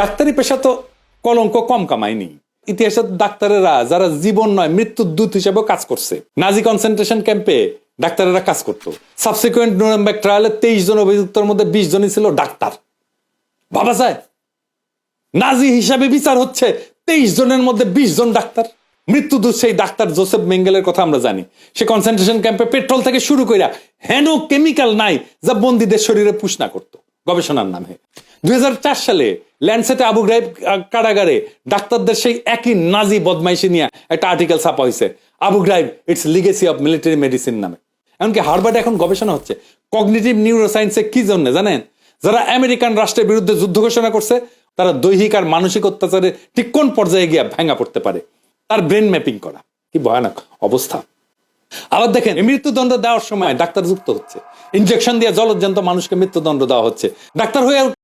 ডাক্তারি পেশা তো কলঙ্ক কম কামায়নি। ইতিহাসের ডাক্তারেরা, যারা জীবন নয় মৃত্যুর দূত হিসেবে কাজ করছে। নাজি কনসেন্ট্রেশন ক্যাম্পে ডাক্তারেরা কাজ করতো। সাবসিকুয়েন্ট নুরেমবার্গ ট্রায়ালে তেইশ জন অভিযুক্তের মধ্যে বিশ জনই ছিল ডাক্তার। ভাবা যায় নাজি হিসাবে বিচার হচ্ছে তেইশ জনের মধ্যে বিশ জন ডাক্তার। মৃত্যুদূত সেই ডাক্তার জোসেফ মেঙ্গেলের কথা আমরা জানি। সে কনসেন্ট্রেশন ক্যাম্পে পেট্রোল থেকে শুরু কইরা হেন কেমিক্যাল নাই যা বন্দীদের শরীরে পুষনা করত। গবেষণার নামে। দুই হাজার চার সালে ল্যান্ডসেটে আবু গ্রাইব কারাগারে ডাক্তারদের সেই একই নাজি বদমাইশি নিয়ে একটা আর্টিকেল ছাপা হয়েছে Abu Ghraib its legacy of military medicine নামে। এমনকি হারবার্ডে এখন গবেষণা হচ্ছে। কগনিটিভ নিউরোসায়েন্সে কি জন্য জানেন? যারা আমেরিকান রাষ্ট্রের বিরুদ্ধে যুদ্ধ ঘোষণা করছে, তারা দৈহিক আর মানসিক অত্যাচারে ঠিক কোন পর্যায়ে গিয়ে ভেঙা পড়তে পারে? তার ব্রেন ম্যাপিং করা। কি ভয়ানক অবস্থা। আবার দেখেন, মৃত্যুদণ্ড দেওয়ার সময় ডাক্তার যুক্ত হচ্ছে। ইনজেকশন দিয়ে জলজ্জান্ত মানুষকে মৃত্যুদণ্ড দেওয়া হচ্ছে। ডাক্তার হয়ে